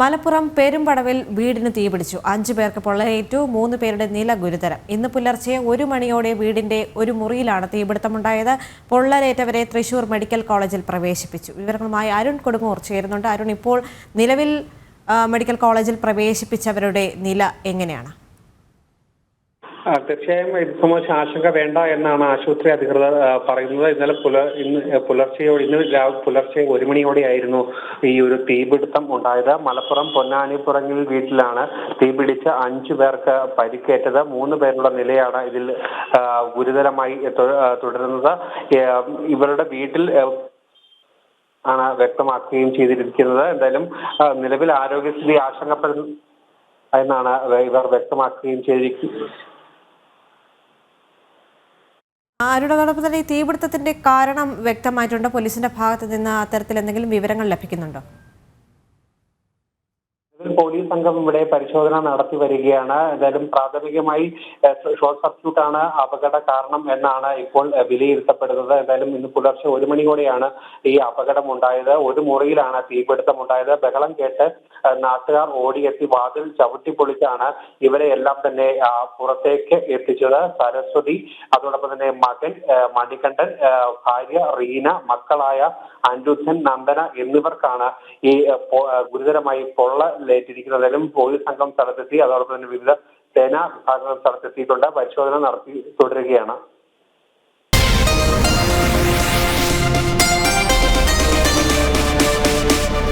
മലപ്പുറം പെരുമ്പടവിൽ വീടിന് തീപിടിച്ചു അഞ്ചു പേർക്ക് പൊള്ളലേറ്റു. മൂന്ന് പേരുടെ നില ഗുരുതരം. ഇന്ന് പുലർച്ചെ ഒരു മണിയോടെ വീടിന്റെ ഒരു മുറിയിലാണ് തീപിടുത്തമുണ്ടായത്. പൊള്ളലേറ്റവരെ തൃശൂർ മെഡിക്കൽ കോളേജിൽ പ്രവേശിപ്പിച്ചു. വിവരങ്ങളുമായി അരുൺ കൊടുങ്ങൂർ ചേരുന്നുണ്ട്. അരുൺ ഇപ്പോൾ നിലവിൽ മെഡിക്കൽ കോളേജിൽ പ്രവേശിപ്പിച്ചവരുടെ നില എങ്ങനെയാണ്? തീർച്ചയായും സംബന്ധിച്ച് ആശങ്ക വേണ്ട എന്നാണ് ആശുപത്രി അധികൃതർ പറയുന്നത്. ഇന്നലെ പുല ഇന്ന് പുലർച്ചെയോ ഇന്ന് പുലർച്ചെ ഒരു മണിയോടെയായിരുന്നു ഈ ഒരു തീപിടുത്തം ഉണ്ടായത്. മലപ്പുറം പൊന്നാനിപ്പുറങ്ങിൽ വീട്ടിലാണ് തീപിടിച്ച് അഞ്ചു പേർക്ക് പരിക്കേറ്റത്. മൂന്ന് പേരുടെ നിലയാണ് ഇതിൽ ഗുരുതരമായി തുടരുന്നത്. ഇവരുടെ വീട്ടിൽ ആണ് വ്യക്തമാക്കുകയും ചെയ്തിരിക്കുന്നത്. എന്തായാലും നിലവിൽ ആരോഗ്യസ്ഥിതി ആശങ്കപ്പെടുന്നു എന്നാണ് ഇവർ വ്യക്തമാക്കുകയും ചെയ്തിരിക്കുന്നത് അരുണോടൊപ്പം തന്നെ തീപിടുത്തത്തിന്റെ കാരണം വ്യക്തമായിട്ടുണ്ട്. പോലീസിന്റെ ഭാഗത്ത് നിന്ന് അത്തരത്തിൽ എന്തെങ്കിലും വിവരങ്ങൾ ലഭിക്കുന്നുണ്ടോ? പോലീസ് സംഘം ഇവിടെ പരിശോധന നടത്തി വരികയാണ്. എന്തായാലും പ്രാഥമികമായി ഷോർട്ട് സർക്യൂട്ട് ആണ് അപകട കാരണം എന്നാണ് ഇപ്പോൾ വിലയിരുത്തപ്പെടുന്നത്. എന്തായാലും ഇന്ന് പുലർച്ചെ ഒരു മണിയോടെയാണ് ഈ അപകടം ഉണ്ടായത്. ഒരു മുറിയിലാണ് തീപിടുത്തം ഉണ്ടായത്. ബഹളം കേട്ട് നാട്ടുകാർ ഓടിയെത്തി വാതിൽ ചവിട്ടി പൊളിച്ചാണ് ഇവരെ എല്ലാം തന്നെ പുറത്തേക്ക് എത്തിച്ചത്. സരസ്വതി അതോടൊപ്പം തന്നെ മകൻ മണികണ്ഠൻ ഭാര്യ റീന മക്കളായ അനിരുദ്ധൻ നന്ദന എന്നിവർക്കാണ് ഈ ഗുരുതരമായി പൊ- ഏഹ്, ഗുരുതരമായി പോലീസ് സംഘം സ്ഥലത്തെത്തി അതോടൊപ്പം തന്നെ വിവിധ സേനാ വിഭാഗങ്ങൾ സ്ഥലത്തെത്തിയിട്ടുണ്ട്. പരിശോധന നടത്തി തുടരുകയാണ്.